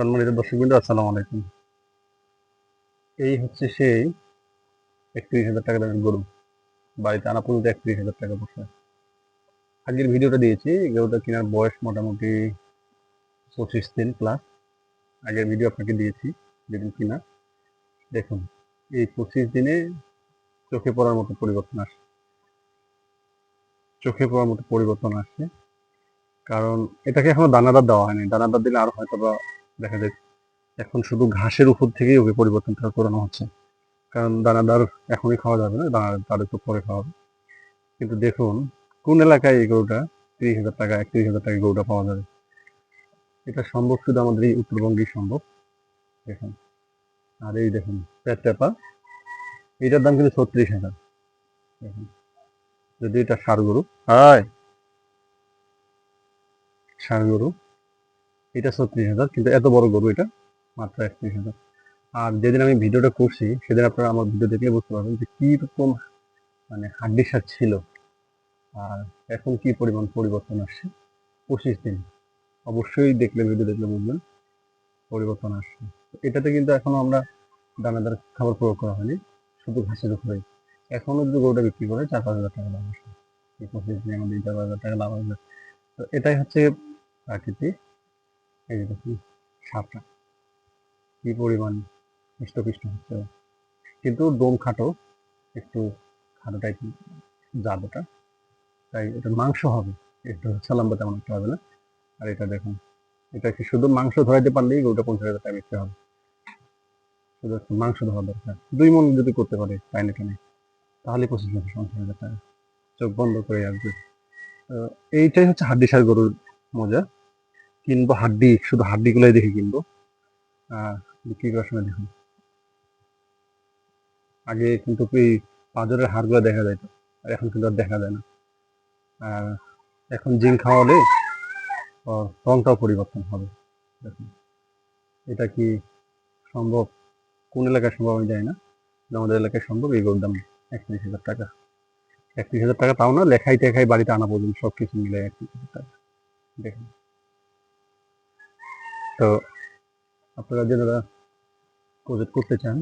সম্মানিত দর্শকবৃন্দ, আসসালামু আলাইকুম। এই হচ্ছে সেই একত্রিশ হাজার টাকা দামের গরু। বাড়িতে আনা পর্যন্ত একত্রিশ হাজার টাকা বসে। আগের ভিডিওটা দিয়েছি গরুটা কেনার বয়স মোটামুটি পঁচিশ দিন প্লাস আগের ভিডিও আপনাকে দিয়েছি, যেদিন কিনা। দেখুন, এই পঁচিশ দিনে চোখে পড়ার মতো পরিবর্তন আসে। চোখে পড়ার মতো পরিবর্তন আসছে কারণ এটাকে এখনও দানাদার দেওয়া হয়নি। দানাদার দিলে আরও হয়তো বা দেখা যায় এখন শুধু ঘাসের উপর থেকেই ওকে পরিবর্তনটা করানো হচ্ছে। কারণ দানাদার এখনই খাওয়া যাবে না দানাদার একটু পরে খাওয়া কিন্তু দেখুন, কোন এলাকায় এই গরুটা তিরিশ হাজার টাকা, একত্রিশ হাজার টাকা গরুটা পাওয়া যাবে? এটা সম্ভব শুধু আমাদের এই উত্তরবঙ্গেই সম্ভব। দেখুন, আর এই দেখুন, পেট পেপা এটার দাম কিন্তু ছত্রিশ হাজার। দেখুন, যদি এটা সার গরু, হয়! ষাঁড় গরু। এটা ছত্রিশ হাজার, কিন্তু এত বড় গরু এটা মাত্র একত্রিশ হাজার। আর যেদিন আমি ভিডিওটা করছি, সেদিন আপনারা আমার ভিডিও দেখলে বুঝতে পারবেন যে কীরকম মানে হাড্ডি সার ছিল। আর এখন কি পরিমাণ পরিবর্তন আসছে? পঁচিশ দিন। অবশ্যই দেখলে, ভিডিও দেখলে বুঝবেন পরিবর্তন আসছে। এটাতে কিন্তু এখনও আমরা দানাদার খাবার প্রয়োগ করা হয়নি, শুধু ঘাসের উপরে। এখনও যদি গরুটা বিক্রি করে চার পাঁচ হাজার টাকা লাভ আসে পঁচিশ দিনে আমাদের চার পাঁচ হাজার টাকা লাভ আসবে তো এটাই হচ্ছে প্রাকৃতিক এই যে দেখুন সাপটা। কি পরিমাণ হৃষ্টপুষ্ট হচ্ছে। কিন্তু ডোম খাটো, একটু খাটো টাইপ জাত ওটা। তাই এটা মাংস হবে। একটু সালাম্বা তেমন একটা হবে না। আর এটা দেখুন, এটা কি শুধু মাংস ধরাইতে পারলেই গরুটা পঞ্চাশ হাজার টাকা বিক্রি হবে। শুধু একটু মাংস ধরা দরকার। দুই মন যদি করতে পারে টাইনে টানে তাহলে পঁচিশ হাজার, পঞ্চাশ হাজার টাকা। চোখ বন্ধ করে আসবে এইটাই হচ্ছে হাড্ডিসার গরুর মজা। কিনবো, হাড্ডি, শুধু হাড্ডিগুলোই দেখে কিনবো। বিক্রি করার সময় দেখুন। আগে কিন্তু এই পাঁজরের হাড়গুলো দেখা যায় আর এখন কিন্তু আর দেখা যায় না। আর এখন জিঙ্ক খাওয়ালে রংটাও পরিবর্তন হবে, দেখুন। এটা কি সম্ভব? কোন এলাকায় সম্ভব আমি জানি না আমাদের এলাকায় সম্ভব এই গরুর দাম একত্রিশ হাজার টাকা। একত্রিশ হাজার টাকা তাও না, লেখাই টেখাই বাড়িতে আনা পর্যন্ত সব কিছু মিলে একত্রিশ হাজার টাকা। দেখুন। তো আপনারা যারা প্রজেক্ট করতে চান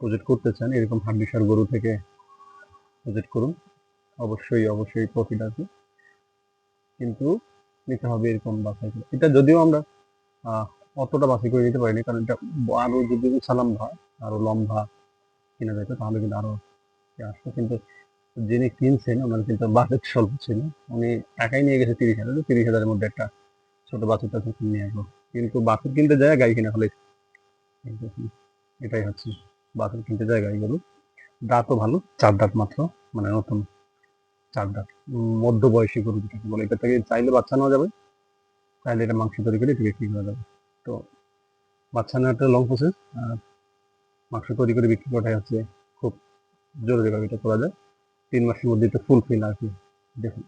প্রজেক্ট করতে চান, এরকম হাড্ডিসার গরু থেকে প্রজেক্ট করুন। অবশ্যই অবশ্যই প্রফিট আছে। কিন্তু নিতে হবে এরকম বাছাই করে। এটা যদিও আমরা অতটা বাছাই করে নিতে পারিনি, কারণ এটা আরও যদি উঁচালাম্বা আরও লম্বা কিনা যেত তাহলে কিন্তু আরও ইয়ে আসতো কিন্তু যিনি কিনছেন, ওনার কিন্তু বাজেট স্বল্প ছিল। উনি টাকাই নিয়ে গেছে তিরিশ হাজার তিরিশ হাজারের মধ্যে একটা ছোট বাছুর টাছুর কিনে নিয়ে আসব। কিন্তু বাছুর কিনতে যায় গাই কিনা হলে এটাই হচ্ছে বাছুর কিনতে যায় গাড়িগুলো দাঁতও ভালো চার দাঁত মাত্র মানে নতুন চার দাঁত। উম, মধ্য বয়সী গরু যেটাকে বলে এটা থেকে চাইলে বাচ্চা নেওয়া যাবে চাইলে এটা মাংস তৈরি করে এটা বিক্রি করা যাবে। তো বাচ্চা নেওয়াটা লং প্রসেস আর মাংস তৈরি করে বিক্রি করাটাই হচ্ছে খুব জরুরিভাবে এটা করা যায়। তিন মাসের মধ্যে এটা ফুলফিল আর কি দেখুন।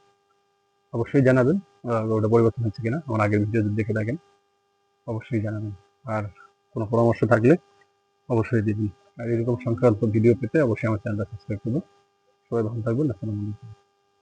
অবশ্যই জানাবেন ওটা পরিবর্তন হচ্ছে কিনা, আমার আগের ভিডিও যদি দেখে থাকেন, অবশ্যই জানাবেন। আর কোনো পরামর্শ থাকলে অবশ্যই দিবেন। আর এরকম সংক্রান্ত ভিডিও পেতে অবশ্যই আমার চ্যানেলটা সাবস্ক্রাইব করবেন। সবাই ভালো থাকবেন, আসসালামু আলাইকুম।